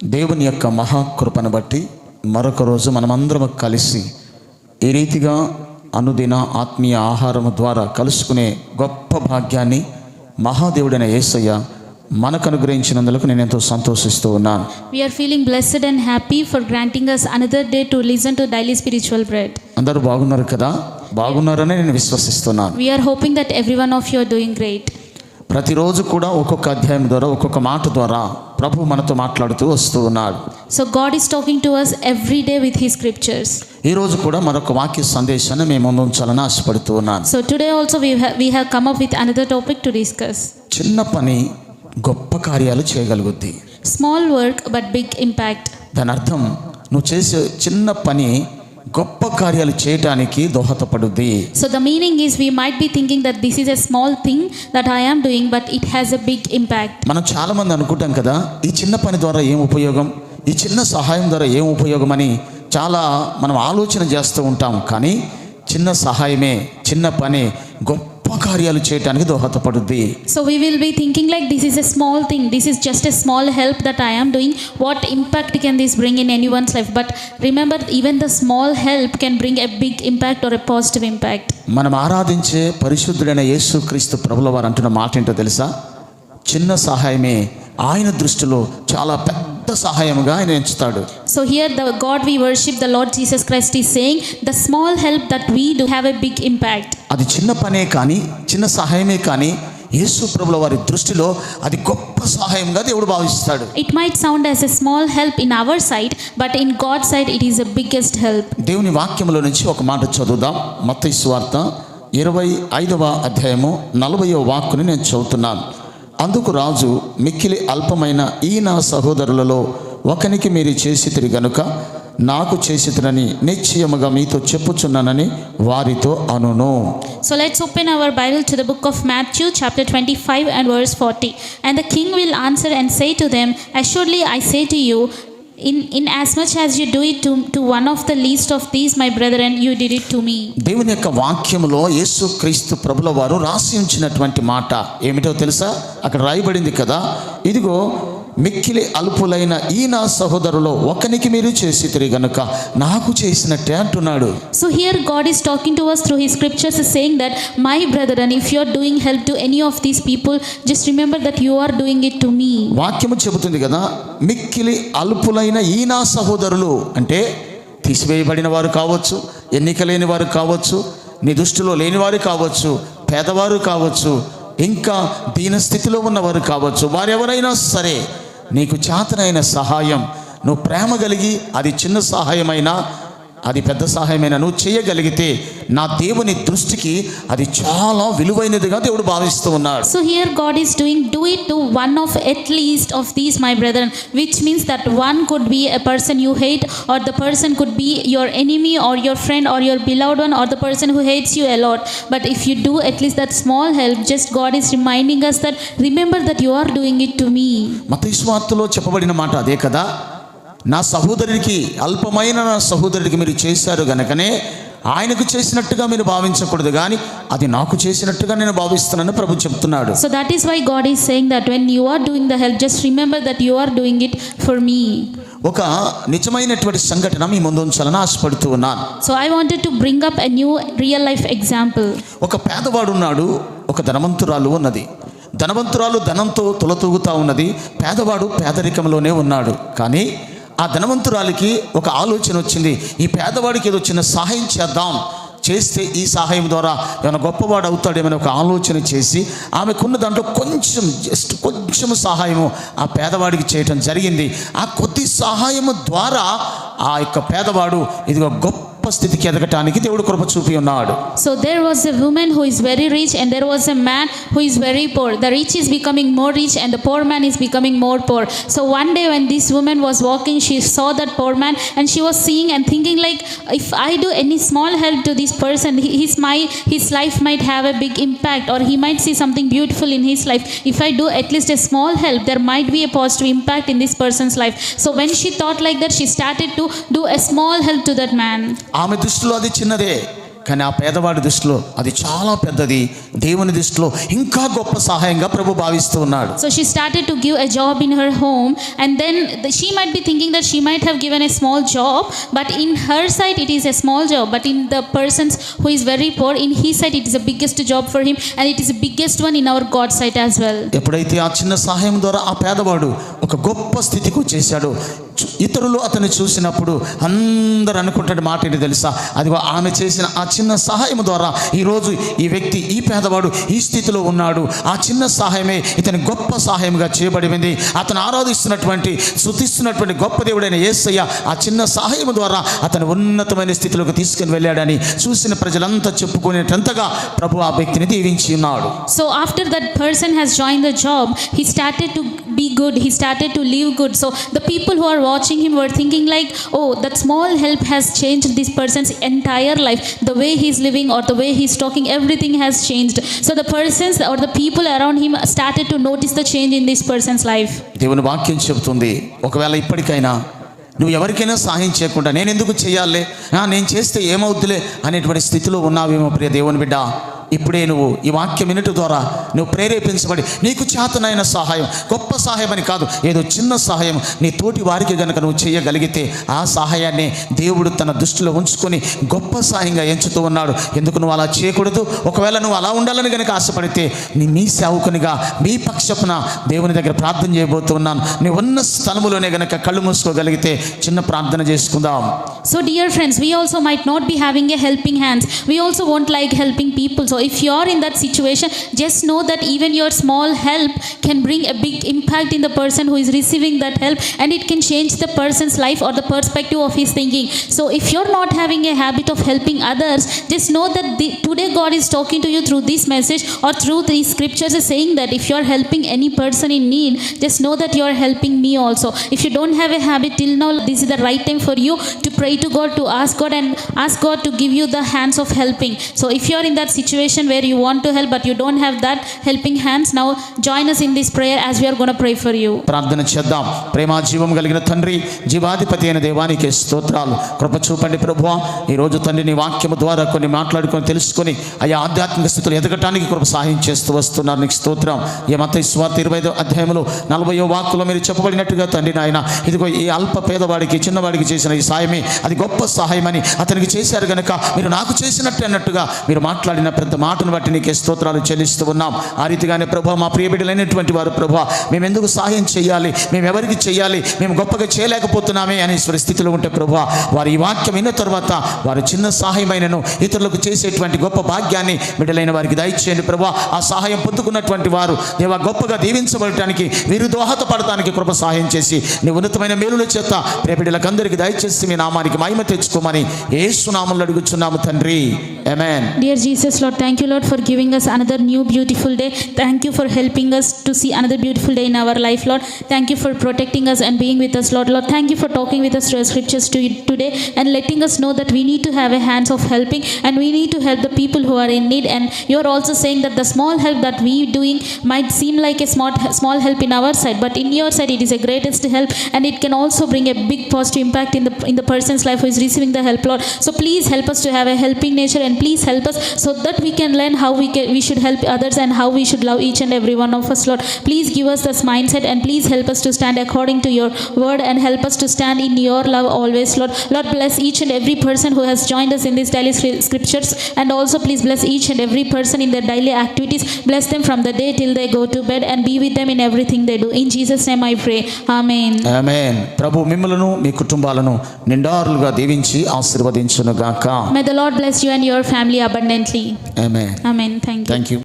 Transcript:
దేవుని యొక్క మహాకృపను బట్టి మరొక రోజు మనమందరం కలిసి ఈ రీతిగా అనుదిన ఆత్మీయ ఆహారం ద్వారా కలుసుకునే గొప్ప భాగ్యాన్ని మహాదేవుడైన యేసయ్య మనకు అనుగ్రహించినందుకు నేను ఎంతో సంతోషిస్తూ ఉన్నాను We are feeling blessed and happy for granting us another day to listen to daily spiritual bread. అందరూ బాగున్నారు కదా బాగున్నారని నేను విశ్వసిస్తున్నాను We are hoping that every one of you are doing great. ప్రతిరోజు కూడా ఒక్కొక్క అధ్యాయం ద్వారా ఒక్కొక్క మాట ద్వారా ప్రభు మనతో మాట్లాడుతూ వస్తూ ఉన్నాడు. So God is talking to us every day with his scriptures ఈ రోజు కూడా మరొక వాక్య సందేశాన్ని మేము ముందుంచాలని ఆశపడుతూ ఉన్నాను. So today also we have we have come up with another topic to discuss చిన్న పని గొప్ప కార్యాలు చేయగలుగుద్ది. Small work but big impact దాని అర్థం నువ్వు చేసే చిన్న పని గొప్ప కార్యాలు చేయటానికి దోహదపడుద్ది So the meaning is we might be thinking that this is a small thing that I am doing but it has a big impact. మనం చాలా మంది అనుకుంటాం కదా ఈ చిన్న పని ద్వారా ఏం ఉపయోగం ఈ చిన్న సహాయం ద్వారా ఏం ఉపయోగం అని చాలా మనం ఆలోచన చేస్తూ ఉంటాం కానీ చిన్న సహాయమే చిన్న పని గొప్ప గొప్ప కార్యాలు చేయడానికి దోహదపడుద్ది. So we will be thinking like this is a small thing this is just a small help that I am doing what impact can this bring in any one's life but remember even the small help can bring a big impact or a positive impact మనం ఆరాధించే పరిశుద్ధుడైన యేసుక్రీస్తు ప్రభుల వారు అంటున్న మాట ఏంటో తెలుసా? చిన్న సహాయమే ఆయన దృష్టిలో చాలా పెద్ద పెద్ద సహాయముగా ఆయన ఎంచుతాడు. So here the God we worship the Lord Jesus Christ is saying the small help that we do have a big impact అది చిన్న పనే కానీ చిన్న సహాయమే కానీ యేసు ప్రభుల వారి దృష్టిలో అది గొప్ప సహాయంగా దేవుడు భావిస్తాడు. It might sound as a small help in our side but in God side it is a biggest help దేవుని వాక్యములో నుంచి ఒక మాట చదువుదాం. మత్తయి సువార్త ఇరవై ఐదవ అధ్యాయము నలభై వాక్కుని నేను చదువుతున్నాను. అందుకు రాజు మిక్కిలి అల్పమైన ఈ నా సహోదరులలో ఒకనికి మీరు చేసితిరి గనుక నాకు చేసితునని నిశ్చయముగా మీతో చెప్పుచున్నానని వారితో అనును. So let's open our Bible to the book of Matthew chapter twenty five and verse forty and the king will answer and say to them assuredly I say to you in in as much as you do it to to one of the least of these my brother and you did it to me దేవుని యొక్క వాక్యములో యేసుక్రీస్తు ప్రభుల వారు రాసి ఉంచినటువంటి మాట ఏమిటో తెలుసా అక్కడ రాయబడింది కదా ఇదిగో మిక్కిలి అల్పులైన ఈ నా సహోదరులో ఒకనికి మీరు చేసి తిరిగి గనుక నాకు చేసినట్టే అంటున్నాడు So here God is talking to us through his scriptures, is saying that, My brethren, if you are doing help to any of these people, just remember that you are doing it to me. వాక్యము చెబుతుంది కదా మిక్కిలి అల్పులైన ఈ నా సహోదరులు అంటే తీసివేయబడిన వారు కావచ్చు ఎన్నిక లేని వారు కావచ్చు నీ దృష్టిలో లేనివారు కావచ్చు పేదవారు కావచ్చు ఇంకా దీన స్థితిలో ఉన్నవారు కావచ్చు వారెవరైనా సరే నీకు చేతనైన సహాయం. నువ్వు ప్రేమ కలిగి అది చిన్న సహాయమైనా అది పెద్ద సహాయమైన నువ్వు చేయగలిగితే నా దేవుని దృష్టికి అది చాలా విలువైనదిగా దేవుడు భావిస్తూ ఉన్నాడు. So here God is doing do it to one of at least of these my brother which means that one could be a person you hate or the person could be your enemy or your friend or your beloved one or the person who hates you a lot but if you do at least that small help just God is reminding us that remember that you are doing it to మీ మత విశ్వాసంలో చెప్పబడిన మాట అదే కదా? నా సహోదరుడికి అల్పమైన నా సహోదరుడికి మీరు చేశారు గనకనే ఆయనకు చేసినట్టుగా మీరు భావించకూడదు కానీ అది నాకు చేసినట్టుగా నేను భావిస్తున్నాను ప్రభు చెప్తున్నాడు So that is why God is saying that when you are doing the help, just remember that you are doing it for me. ఒక నిజమైనటువంటి సంఘటన మీ ముందు ఉంచాలని ఆశపడుతూ ఉన్నాను So I wanted to bring up a new real life example. ఒక పేదవాడు ఉన్నాడు ఒక ధనవంతురాలు ఉన్నది ధనవంతురాలు ధనంతో తులతూగుతా ఉన్నది పేదవాడు పేదరికంలోనే ఉన్నాడు కానీ ఆ ధనవంతురాలికి ఒక ఆలోచన వచ్చింది. ఈ పేదవాడికి ఏదో చిన్న సహాయం చేద్దాం. చేస్తే ఈ సహాయం ద్వారా ఏమైనా గొప్పవాడు అవుతాడేమని ఒక ఆలోచన చేసి ఆమెకున్న దాంట్లో కొంచెం జస్ట్ కొంచెం సహాయము ఆ పేదవాడికి చేయటం జరిగింది. ఆ కొద్ది సహాయము ద్వారా ఆ యొక్క పేదవాడు ఇదిగో గొప్ప స్థితికి ఎదగటానికి దేవుడు కృప చూపి ఉన్నాడు So there was a woman who is very rich, and there was a man who is very poor. The rich is becoming more rich, and the poor man is becoming more poor. So one day, when this woman was walking, she saw that poor man, and she was seeing and thinking, like, if I do any small help to this person, he- his my his life might have a big impact, or he might see something beautiful in his life. If I do at least a small help, there might be a positive impact in this person's life. So when she thought like that, she started to do a small help to that man. ఆమె దృష్టిలో అది చిన్నదే. కానీ ఆ పేదవాడి దృష్టిలో అది చాలా పెద్దది. దేవుని దృష్టిలో ఇంకా గొప్ప సహాయంగా ప్రభు భావిస్తూ ఉన్నాడు. So she started to give a job in her home and then she might be thinking that she might have given a small job but in her side it is a small job but in the persons who is very poor in he sight it is the biggest job for him and it is the biggest one in our God sight as well ఎప్పుడైతే ఆ చిన్న సహాయం ద్వారా ఆ పేదవాడు ఒక గొప్ప స్థితికి వచ్చేసాడు ఇతరులు అతన్ని చూసినప్పుడు అందరూ అనుకుంటాడు మాట ఏంటి తెలుసా? అదిగో ఆమె చేసిన ఆ చిన్న సహాయం ద్వారా ఈరోజు ఈ వ్యక్తి ఈ పేదవాడు ఈ స్థితిలో ఉన్నాడు. ఆ చిన్న సహాయమే ఇతని గొప్ప సహాయంగా చేయబడింది అతను ఆరాధిస్తున్నటువంటి శృతిస్తున్నటువంటి గొప్ప దేవుడైన ఏసయ్య ఆ చిన్న సహాయం ద్వారా అతను ఉన్నతమైన స్థితిలోకి తీసుకుని వెళ్ళాడని చూసిన ప్రజలంతా చెప్పుకునేటంతగా ప్రభు ఆ వ్యక్తిని దీవించి ఉన్నాడు. So after that person has join the job he started to be good. He started to live good. So the people who are watching him were thinking like, oh, that small help has changed this person's entire life. The way he's living or the way he's talking, everything has changed. So the persons or the people around him started to notice the change in this person's life. దేవుని వాక్యం చెబుతుంది ఒకవేళ ఇప్పటికైనా నువ్వు ఎవరికైనా సహాయం చేయకుండా నేను ఎందుకు చేయాలి నేను చేస్తే ఏమవుద్దులే అనేటువంటి స్థితిలో ఉన్నావేమో ప్రియ దేవుని బిడ్డ ఇప్పుడే నువ్వు ఈ వాక్యం వినటి ద్వారా నువ్వు ప్రేరేపించబడి నీకు చేతనైన సహాయం గొప్ప సహాయం అని కాదు ఏదో చిన్న సహాయం నీ తోటి వారికి గనక నువ్వు చేయగలిగితే ఆ సహాయాన్ని దేవుడు తన దృష్టిలో ఉంచుకొని గొప్ప సహాయంగా ఎంచుతూ ఉన్నాడు. ఎందుకు నువ్వు అలా చేయకూడదు? ఒకవేళ నువ్వు అలా ఉండాలని కనుక ఆశపడితే నీ మీ సేవకునిగా మీ పక్షపున దేవుని దగ్గర ప్రార్థన చేయబోతున్నాను నీ ఉన్న స్థలములోనే గనక కళ్ళు మూసుకోగలిగితే చిన్న ప్రార్థన చేసుకుందాం. So dear friends we also might not be having a helping hands we also want like helping people so if you are in that situation, just know that even your small help can bring a big impact in the person who is receiving that help, and it can change the person's life or the perspective of his thinking. So, if you're not having a habit of helping others, just know that the, today God is talking to you through this message or through these scriptures, is saying that if you're helping any person in need, just know that you're helping me also. If you don't have a habit till now, this is the right time for you to pray to God, to ask God, and ask God to give you the hands of helping. So, if you're in that situation where you want to help but you don't have that helping hands, now join us in this prayer as we are going to pray for you. ప్రార్థన చేద్దాం. ప్రేమ జీవం కలిగిన తండ్రి జీవాధిపతి అయిన దేవానికి స్తోత్రాలు. కృప చూపండి ప్రభువా. రోజు తండ్రి నీ వాక్యము ద్వారా కొన్ని మాట్లాడుకొని తెలుసుకొని అయ్యా ఆధ్యాత్మిక స్థితిలో ఎదగటానికి కృప సహాయం చేస్తూ వస్తున్నారు. నీకు స్తోత్రం. ఈ మత స్వార్థ ఇరవై ఐదో అధ్యాయంలో నలభై వాక్కులో మీరు చెప్పబడినట్టుగా తండ్రి నాయన ఇదిగో ఈ అల్ప పేదవాడికి చిన్నవాడికి చేసిన ఈ సాయమే అది గొప్ప సహాయమని అతనికి చేశారు కనుక మీరు నాకు చేసినట్టు అన్నట్టుగా మీరు మాట్లాడిన పెద్ద మాటను బట్టి నీకే స్తోత్రాలు చెల్లిస్తూ ఉన్నాం. ఆ రీతిగానే ప్రభా మా ప్రియబిడ్డలైనటువంటి వారు ప్రభా మేము ఎందుకు సహాయం చేయాలి? మేము ఎవరికి చేయాలి? మేము గొప్పగా చేయలేకపోతున్నామే అనే స్థితిలో ఉంటే ప్రభా వారు ఈ వాక్యం విన్న తర్వాత వారు చిన్న సహాయమైనను ఇతరులకు చేసేటువంటి గొప్ప భాగ్యాన్ని బిడ్డలైన వారికి దయచేయండి ప్రభా. ఆ సహాయం పొందుకున్నటువంటి వారు దేవా గొప్పగా దీవించబడటానికి వీరు దోహదపడటానికి కృప సహాయం చేసి నీ ఉన్నతమైన మేలుల చేత ప్రియబిడ్డలకు అందరికీ దయచేసి మీ నామానికి మహిమ తెచ్చుకోమని ఏసునామంలో అడుగుచున్నాము తండ్రి. ఎమెన్ డియర్ జీసస్లో thank you, Lord, for giving us another new beautiful day. Thank you for helping us to see another beautiful day in our life, Lord. Thank you for protecting us and being with us, Lord. Lord, thank you for talking with us through scriptures to, today and letting us know that we need to have a hands of helping and we need to help the people who are in need. And you're also saying that the small help that we doing might seem like a small small help in our side, but in your side it is a greatest help, and it can also bring a big positive impact in the in the person's life who is receiving the help, Lord. So please help us to have a helping nature, and please help us so that we can learn how we can we should help others and how we should love each and every one of us, Lord. Please give us this mindset, and please help us to stand according to your word, and help us to stand in your love always, Lord. Lord, bless each and every person who has joined us in these daily scri- scriptures, and also please bless each and every person in their daily activities. Bless them from the day till they go to bed, and be with them in everything they do. In Jesus' name, I pray. Amen. ఆమేన్ ప్రభు మిమ్మలను మీ కుటుంబాలను నిండారులుగా దీవించి ఆశీర్వదించును గాక May the Lord bless you and your family abundantly. Amen. Amen. Thank you. Thank you.